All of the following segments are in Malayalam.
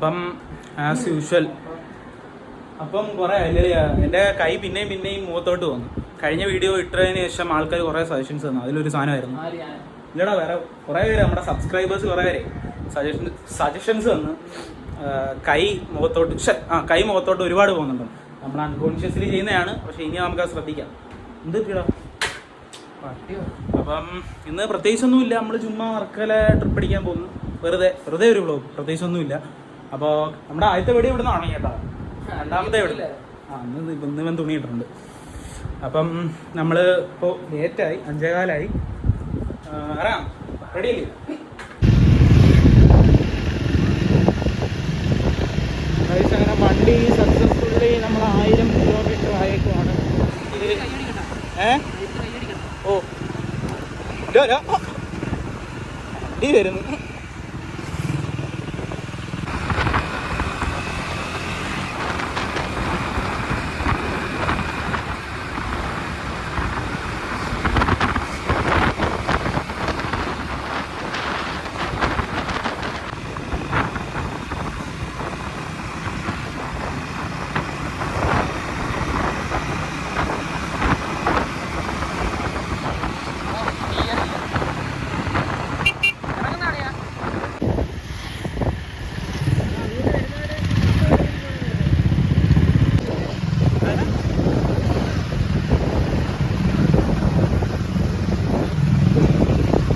അപ്പം ആസ് യൂഷ്വൽ അപ്പം കുറേ അല്ലേ എന്റെ കൈ പിന്നെയും പിന്നെയും മുഖത്തോട്ട് വന്നു. കഴിഞ്ഞ വീഡിയോ ഇട്ടതിന് ശേഷം ആൾക്കാർ കുറേ സജഷൻസ് തന്നു. അതിലൊരു സാധനമായിരുന്നു. ഇല്ലടാ വേറെ കുറേ പേര് നമ്മുടെ സബ്സ്ക്രൈബേഴ്സ് കുറേ പേര്. സജഷൻ സജഷൻസ് തന്നു. കൈ മുഖത്തോട്ട് ആ കൈ മുഖത്തോട്ട് ഒരുപാട് പോകുന്നുണ്ട്. നമ്മൾ അൺകോൺഷ്യസ്ലി ചെയ്യുന്നതാണ്. പക്ഷേ ഇനി നമുക്ക് അത് ശ്രദ്ധിക്കാം. എന്ത് പറ്റിയടാ അപ്പം ഇന്ന് പ്രത്യേകിച്ചൊന്നുമില്ല. നമ്മൾ ചുമ്മാ വർക്കല ട്രിപ്പ് അടിക്കാൻ പോകുന്നു. വെറുതെ വെറുതെ ഒരു വ്ളോഗ് പ്രത്യേകിച്ചൊന്നുമില്ല. അപ്പോൾ നമ്മുടെ ആദ്യത്തെ വെടി ഇവിടെ നിന്നാണ് കേട്ടോ. രണ്ടാമത്തെ എവിടെ ആ ഇന്ന് ഇവൻ തുണി ഇട്ടിട്ടുണ്ട് അപ്പം നമ്മൾ ഇപ്പോൾ ലേറ്റായി അഞ്ചേകാലായി. Guys, അങ്ങനെ വണ്ടി സക്സസ്ഫുള്ളി നമ്മൾ ആയിരം കിലോമീറ്റർ ആയേക്കുവാണ് ഏ? ഓ. വണ്ടി വരുന്നു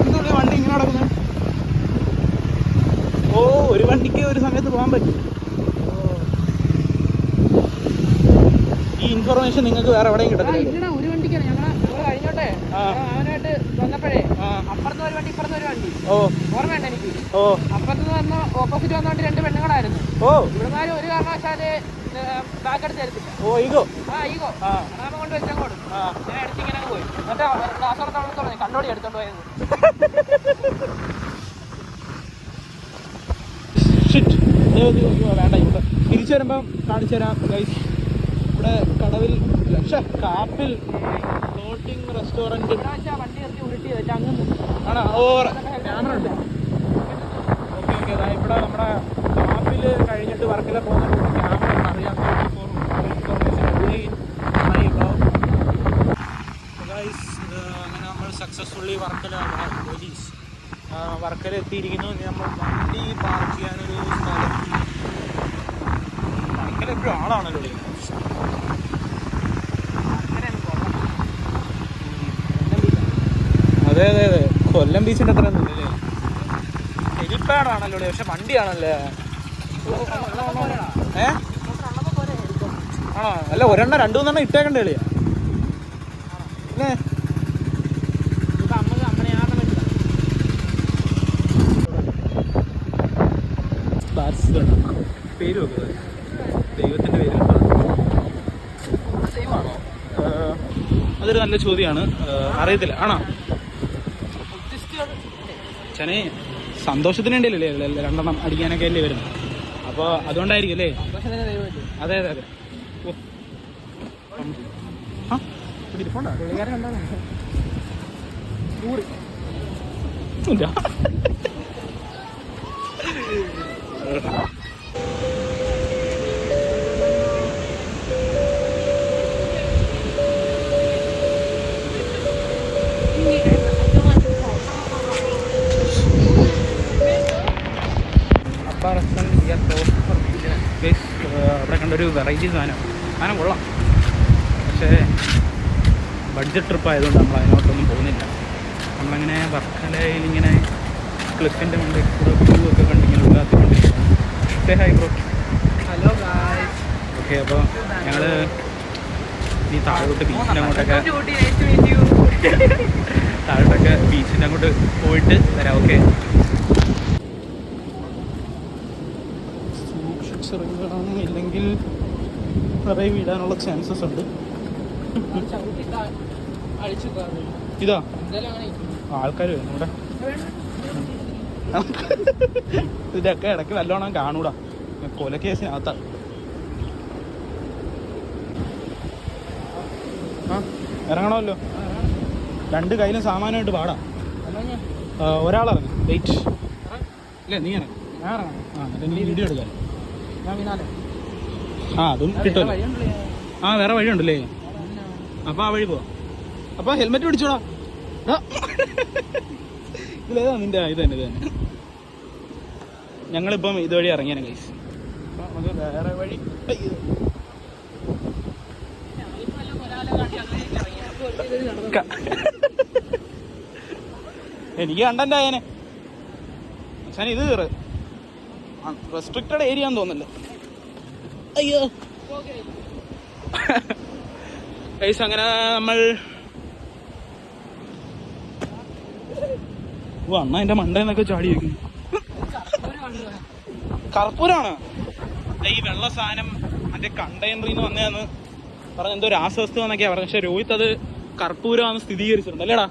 എന്തുകൊണ്ട് വണ്ടി ഇങ്ങനെ നടക്കുന്നത് ഓ ഒരു വണ്ടിക്ക് പോകാൻ പറ്റും. ഈ ഇൻഫർമേഷൻ നിങ്ങൾക്ക് വേറെ എവിടെയും കിട്ടത്തില്ല. ഒരു വണ്ടിക്കാണ്. ഞങ്ങൾ കഴിഞ്ഞോട്ടെ. ആ. അവനായിട്ട് വന്നപ്പോഴേ ആ. അപ്പുറത്ത് ഒരു വണ്ടി ഇപ്പുറത്ത് ഒരു വണ്ടി. ഓ. ഓർമ്മയുണ്ട് എനിക്ക്? ഓ. അപ്പുറത്ത് വന്ന ഓപ്പോസിറ്റ് വന്ന രണ്ട് പെണ്ണുങ്ങളായിരുന്നു. ഓ. ഒരു കാരണവശാൽ ബാക്ക് എടുത്ത് തരത്തില്ല. ഓ ഈഗോ. ആ ഈഗോ. ആ. അതാകുമ്പോ കൊണ്ട് വെച്ചങ്ങോട്ട് ഞാൻ എടുത്തിങ്ങനെ പോയി. എന്നിട്ട് കാസർഗോഡ് തുടങ്ങി. കണ്ടോടി എടുത്തോണ്ട് പോയത്. വേണ്ട ഇവിടെ. തിരിച്ചു വരുമ്പം കാണിച്ചു തരാം ഗൈസ് ഇവിടെ കടവിൽ പക്ഷേ കാപ്പിൽ ഫ്ലോട്ടിംഗ് റെസ്റ്റോറന്റ് ആണോ? ഓ ക്യാമറ ഉണ്ട്. Okay okay. അതാ ഇവിടെ നമ്മുടെ കാപ്പിൽ കഴിഞ്ഞിട്ട് വർക്കില പോകുന്ന ക്യാമറ അറിയാം. അങ്ങനെ നമ്മൾ സക്സസ്ഫുള്ളി വർക്കല പോലീസ് വർക്കല എത്തിയിരിക്കുന്നു നമ്മൾ വണ്ടി പാർക്ക് അതെ അതെ അതെ. കൊല്ലം ബീച്ചിന്റെ അത്ര ഒന്നുമില്ലല്ലേ ഹെലിപ്പാഡാണല്ലോ ഇവിടെ പക്ഷെ വണ്ടിയാണല്ലേ? ഏ? ആണോ? അല്ല ഒരെണ്ണം രണ്ടു മൂന്നെണ്ണം ഇട്ടേക്കണ്ട കളിയാ അല്ലേ? പേര് വെക്കുക ദൈവത്തിന്റെ പേര്. അതൊരു നല്ല ചോദ്യമാണ്. അറിയത്തില്ല. ആണോ? ചനെ സന്തോഷത്തിന് വേണ്ടിയല്ലേ രണ്ടെണ്ണം അടിക്കാനൊക്കെ അല്ലേ വരുന്നത്? അപ്പോൾ അതുകൊണ്ടായിരിക്കും അല്ലേ? അതെ അതെ അതെ. ഇല്ല. വെറൈറ്റി സാധനം. സാധനം കൊള്ളാം. പക്ഷേ ബഡ്ജറ്റ് ട്രിപ്പ് ആയതുകൊണ്ട് നമ്മൾ അതിനോട്ടൊന്നും പോകുന്നില്ല. നമ്മളങ്ങനെ വർക്കലയിൽ ഇങ്ങനെ ക്ലിഫിന്റെ മുമ്പിൽ കൂടെ വ്യൂ ഒക്കെ കണ്ടിങ്ങനെ ഉള്ളാത്തിക്കൊണ്ടിരിക്കുകയാണ് say hi bro hello okay അപ്പോൾ ഞങ്ങൾ ഈ താഴോട്ട് ബീച്ചിന്റെ അങ്ങോട്ടൊക്കെ താഴോട്ടൊക്കെ ബീച്ചിന്റെ അങ്ങോട്ട് പോയിട്ട് വരാം ഓക്കെ ഇല്ലെങ്കിൽ നിറയെ വീടാനുള്ള ചാൻസസ് ഉണ്ട്. ഇതാ. ആൾക്കാർ വരും നമ്മുടെ ഇതൊക്കെ ഇടയ്ക്ക് നല്ലോണം കാണൂടാ. കൊലക്കേസിനകത്താണ് ആ ഇറങ്ങണമല്ലോ. രണ്ട് കയ്യിലും സാമാനമായിട്ട് പാടാ. ഒരാളിറങ്ങും. വെയിറ്റ് ഇല്ല നീ ഇറങ്ങും. ഞാൻ ഇറങ്ങാം. ആ എന്നിട്ട് വീഡിയോ എടുക്കാം. ഞാൻ വീണാലോ ആ അതും കിട്ടുമല്ലോ. ആ വേറെ വഴി ഉണ്ടല്ലേ അപ്പൊ ആ വഴി പോവാം. അപ്പൊ ഹെൽമെറ്റ് പിടിച്ചോടാ. ഇതിലേതാ നിന്റെ ഇത് തന്നെ ഇത് തന്നെ. ഞങ്ങളിപ്പം ഇതുവഴി ഇറങ്ങിയാണ് ഗൈസ് നമുക്ക് വേറെ വഴി. എനിക്ക് കണ്ടന്റ് ആയനെ. ഇത് റെസ്ട്രിക്റ്റഡ് ഏരിയ തോന്നുന്നില്ല. അയ്യോ. ഗൈസ് അങ്ങനെ നമ്മൾ ഓ അണ്ണ എന്റെ മണ്ടേന്നൊക്കെ ചാടി വെക്കുന്നു കർപ്പൂരാണ്. ഈ വെള്ള സാധനം മറ്റേ കണ്ടെയ്നറിൽ നിന്ന് വന്നതെന്ന് പറഞ്ഞ എന്തോ രാസവസ്തു എന്നൊക്കെയാ പറഞ്ഞത്. പക്ഷെ രോഹിത് അത് കർപ്പൂരമാണെന്ന് സ്ഥിരീകരിച്ചിട്ടുണ്ട്. അല്ലേടാ.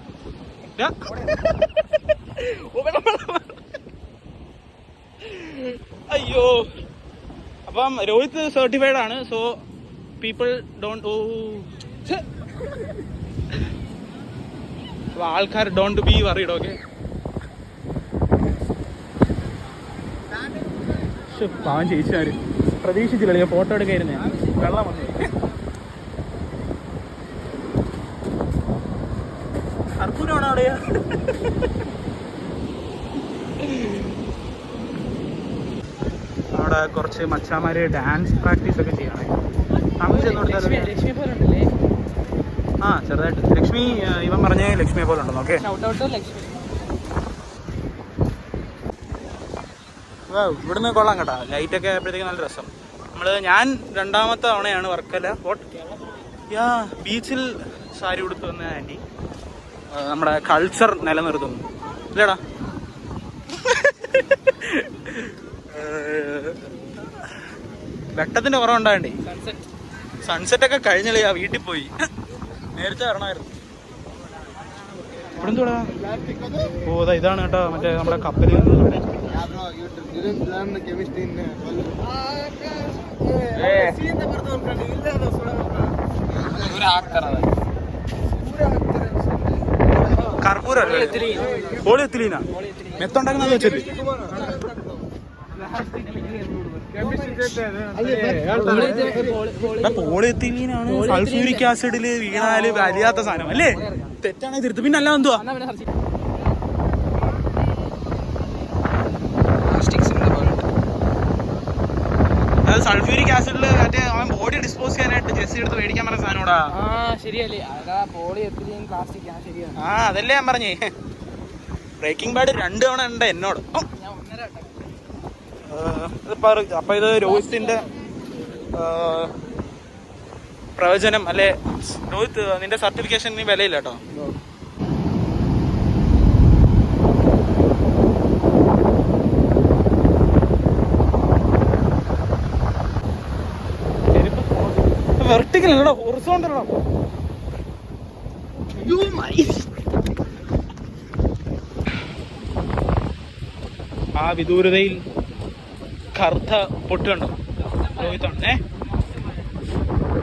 അയ്യോ. അപ്പം രോഹിത് സർട്ടിഫൈഡ് ആണ്. സോ പീപ്പിൾ ഡോണ്ട് ആൾക്കാർ ഡോണ്ട് ബി വറീഡ് ഓക്കെ പാവം ചേച്ചിമാര്. പ്രതീക്ഷിച്ചില്ല ഫോട്ടോ എടുക്കായിരുന്നേ വെള്ളം വന്നു. കർപ്പൂരമാണോ അവിടെ അവിടെ കുറച്ച് മച്ചാമാര് ഡാൻസ് പ്രാക്ടീസ് ഒക്കെ ചെയ്യണേ നമുക്ക് ചെന്ന് കൊടുത്താൽ ആ ചെറുതായിട്ട്. ലക്ഷ്മി ഇവൻ പറഞ്ഞ ലക്ഷ്മിയെ പോലെ ഉണ്ടോ ഓക്കെ ഇവിടുന്ന് കൊള്ളാം കേട്ടോ. ലൈറ്റ് ഒക്കെ ആയപ്പോഴത്തേക്ക് നല്ല രസം. നമ്മൾ ഞാൻ രണ്ടാമത്തെ തവണയാണ് വർക്കല യാ ബീച്ചിൽ സാരി ഉടുത്തു വന്ന ആന്റി. നമ്മുടെ കൾച്ചർ നിലനിർത്തുന്നു. ഇല്ലടാ. വെട്ടത്തിന്റെ കുറവുണ്ടാകണ്ടേ? സൺസെറ്റ് സൺസെറ്റ് ഒക്കെ കഴിഞ്ഞില്ലേ ആ വീട്ടിൽ പോയി. നേരത്തെ വരണമായിരുന്നു. ഇവിടെ എന്തുവാടാ ഓ അതാ ഇതാണ് കേട്ടോ മറ്റേ നമ്മുടെ കപ്പലിൽ കർപ്പൂരല്ലേ പോളി എത്തിലീന മെത്തുണ്ടാക്കുന്നത് വെച്ചിട്ട് പോളി എത്തിലീനാണ് സൾഫ്യൂരിക് ആസിഡിൽ വീണാൽ വലിയാത്ത സാധനം അല്ലേ തെറ്റാണെങ്കിൽ തിരുത്ത് പിന്നെ അല്ല എന്തുവാ അത് സൾഫ്യൂരിക് ആസിഡിൽ മറ്റേ അവൻ ബോഡി ഡിസ്പോസ് ചെയ്യാനായിട്ട് ജെസ്സി എടുത്ത് മേടിക്കാൻ പറഞ്ഞ സാധനോടാ ശരിയല്ലേ ആ അതല്ലേ ഞാൻ പറഞ്ഞേ. ബ്രേക്കിംഗ് ബാഡ് രണ്ട് തവണ ഉണ്ട് എന്നോട് ഓ, ഞാൻ ഒന്നര വട്ടം. ഏഹ്, ഇതിപ്പോ ഒരു- അപ്പൊ ഇത് രോഹിത്തിന്റെ പ്രവചനം അല്ലെ? രോഹിത് നിന്റെ സർട്ടിഫിക്കേഷൻ നീ വിലയില്ല കേട്ടോ. വെർട്ടിക്കൽ അല്ലടോ ആ വിദൂരതയിൽ കറുത്ത പൊട്ടുണ്ടോ കണ്ടോ? രോഹിത്താണ് ഏ?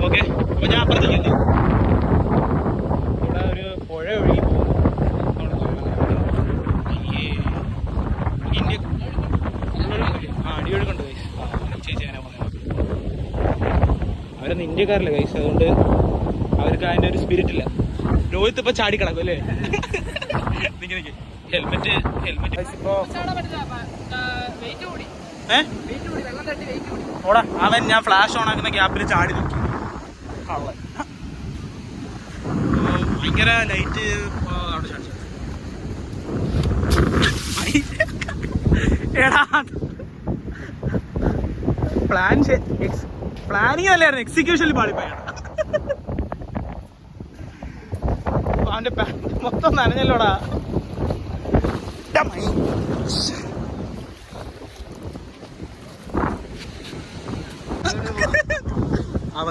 ഓക്കെ. അപ്പൊ ഞാൻ അപ്പുറത്തേക്ക്. ഇവിടെ ഒരു പുഴ ഒഴുകി അവരൊന്നും ഇന്ത്യക്കാരല്ല കൈസ് അതുകൊണ്ട് അവർക്ക് അതിന്റെ ഒരു സ്പിരിറ്റ് ഇല്ല. രോഹിത് ഇപ്പൊ ചാടി കിടക്കും അല്ലേ? ഹെൽമെറ്റ് ഹെൽമെറ്റ് ഇപ്പോ ഏ? ഓടാ അവൻ ഞാൻ ഫ്ലാഷ് ഓൺ ആക്കുന്ന ഗ്യാപ്പിൽ ചാടി നോക്കി. ഭയങ്കര ലൈറ്റ് അവിടെ എടാ പ്ലാനിങ് അല്ലായിരുന്നു എക്സിക്യൂഷനിൽ പാളിപ്പോയാണ് അവന്റെ മൊത്തം നനഞ്ഞല്ലോടാ ടാ മൈ. ആ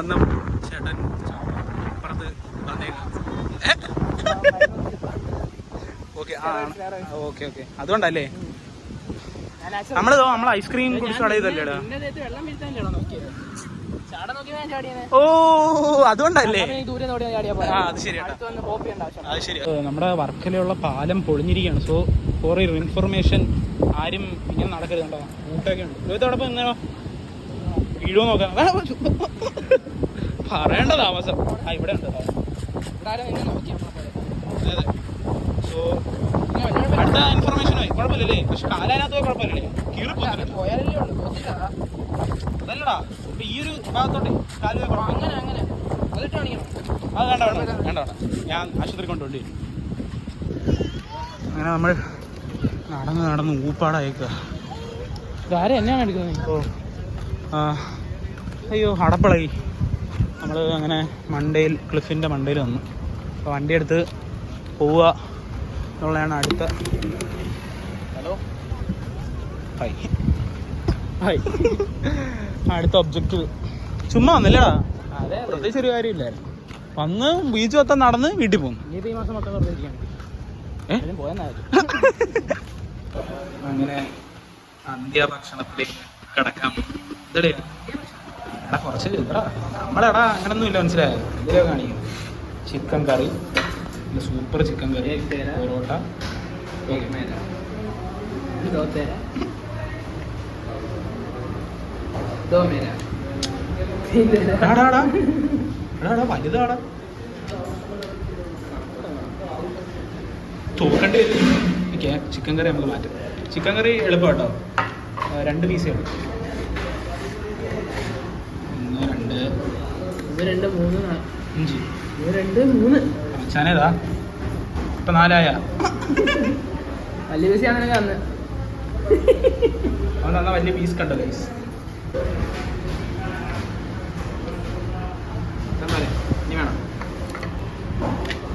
ചേട്ടൻ അപ്പുറത്ത് വന്നേക്കാം. ഓക്കെ ആ ഓക്കെ അതുകൊണ്ടല്ലേ? നമ്മൾ നമ്മൾ ഐസ്ക്രീം കുടിച്ച് കളയതല്ലേടാ ഓ അതുകൊണ്ടല്ലേ? അത് ശരി നമ്മുടെ വർക്കലയുള്ള പാലം പൊളിഞ്ഞിരിക്കുകയാണ്. സോ ഫോർ ഇൻഫർമേഷൻ ആരും ഇങ്ങനെ നടക്കരുത് കേട്ടോ. മൂട്ടൊക്കെ ഉണ്ട്. ഇതോടൊപ്പം ഇന്നോ വീഴുമോ നോക്കാൻ പറയേണ്ട താമസം ആ ഇവിടെ ഉണ്ട്. അതെ സോ അടുത്ത ഇൻഫർമേഷനായി കുഴപ്പമില്ലല്ലേ? പക്ഷെ കാലാനകത്ത് പോയി കുഴപ്പമില്ലല്ലേ? കീറിപ്പോത്തില്ല അതല്ലടാ. ഇപ്പൊ ഈ ഒരു ഭാഗത്തോട്ടെ കാൽ പോയി അങ്ങനെ അങ്ങനെ. അത് വേണ്ട വേണ്ട വേണ്ട വേണ്ട ഞാൻ ആശുപത്രി കൊണ്ടുപോയി. അങ്ങനെ നമ്മൾ നടന്ന് നടന്ന് ഊപ്പാടായേക്കുക ഇതാരെ മേടിക്കുന്നത് എടുക്കുന്നത് ഓ. അയ്യോ അടപ്പളകി. നമ്മൾ അങ്ങനെ മണ്ടയിൽ ക്ലിഫിന്റെ മണ്ടയിൽ വന്നു. അപ്പോൾ വണ്ടി എടുത്ത് പോവുക എന്നുള്ളതാണ് അടുത്ത. ഹലോ? ഹായ് ഹായ് അടുത്ത ഒബ്ജക്റ്റ് ചുമ്മാ വന്നില്ലടാ. പ്രത്യേകിച്ച് ഒരു കാര്യമില്ലായിരുന്നു. വന്ന് ബീച്ച് മൊത്തം നടന്ന് വീട്ടിൽ പോകും അങ്ങനെ ഈ മാസം മൊത്തം ഇതടേ. എടാ കുറച്ച് എടാ നമ്മളെടാ അങ്ങനൊന്നും ഇല്ല മനസ്സിലായോ? ഇതിലോ കാണിക്കും. Chicken curry super chicken curry parotta വലുതാടാ. തോക്കണ്ടി ചിക്കൻ കറി നമുക്ക് മാറ്റാം. ചിക്കൻ കറി എളുപ്പം രണ്ട് പീസേ ഉള്ളൂ. ഒന്ന് രണ്ട് ഇത് രണ്ട് മൂന്ന് നാ- അഞ്ച് ഇത് രണ്ട് മൂന്ന്. അച്ഛനേതാ ഇപ്പൊ നാലായ? വലിയ പൈസ ആണെങ്കിൽ അന്ന് അവൻ തന്ന വലിയ പീസ് കണ്ടോ ഗൈസ് ഇനി വേണം.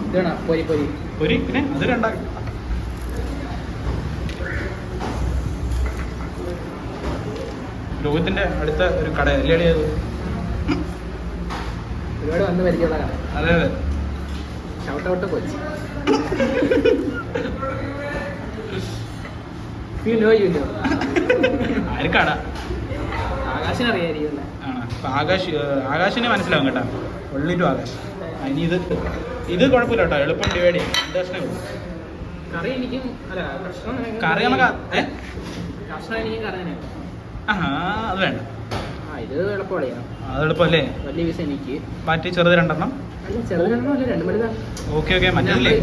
ഇതാണ് പൊരി പൊരി. പൊരി? പിന്നെ അത് രണ്ടാക്കി ലോകത്തിന്റെ അടുത്ത ഒരു കട അല്ലേ അത്? ഒരുപാട് വന്ന് പരിചയമുള്ള കട അതെ അതെ. Shout Kochi you know you know ആര് കട? ആകാശിന് അറിയായിരിക്കും ആകാശ് മനസ്സിലാവും കേട്ടാ. ഉള്ളിട്ടു ആകാശ്. ഇനി ഇത് ഇത് കുഴപ്പമില്ല കേട്ടോ. എളുപ്പം ഡിവൈഡ് ചെയ്യാം പ്രശ്നം കറി എനിക്കും അല്ല കറി നമുക്ക് കഷ്ണം എനിക്കും കറി തന്നെ ആ അത് വേണ്ട. ആ ഇത് എളുപ്പമാണ് അത് എളുപ്പമല്ലേ വലിയ പീസ് എനിക്ക്. മാറ്റി ചെറുത് രണ്ടെണ്ണം? ഓക്കെ ഓക്കെ മറ്റേ അത് മനസ്സിലായി?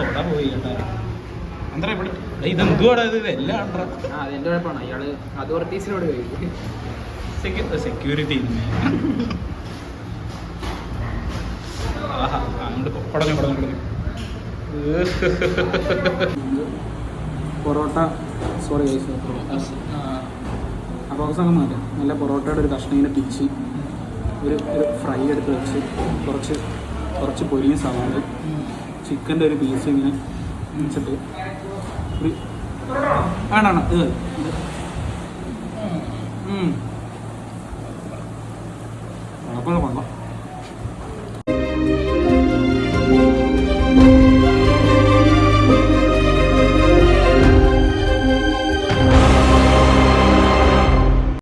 തൊട പോയി കേട്ടോ അന്തര ഇവിടെ. ഇത് എന്തുവാടാ ഇത്? എല്ലാം ആ അതെന്റെ കുഴപ്പമാണ്. അയാൾ അതോറിറ്റീസിനോട് സെക്യൂരിറ്റി ആഹാ അങ്ങോട്ട് പടഞ്ഞു പടഞ്ഞു പടഞ്ഞു പൊറോട്ട. സോറി ഗൈസ് അപ്പോൾ അവസാനം മാറി നല്ല പൊറോട്ടയുടെ ഒരു കഷ്ണം ഇങ്ങനെ പിച്ച് ഒരു ഒരു ഫ്രൈ എടുത്ത് വെച്ച് കുറച്ച് കുറച്ച് പൊരിയും സവാള ചിക്കന്റെ ഒരു പീസ് ഇങ്ങനെ വെച്ചിട്ട് ഒരു ആണോ ഇത്. കുഴപ്പമില്ല കൊള്ളാം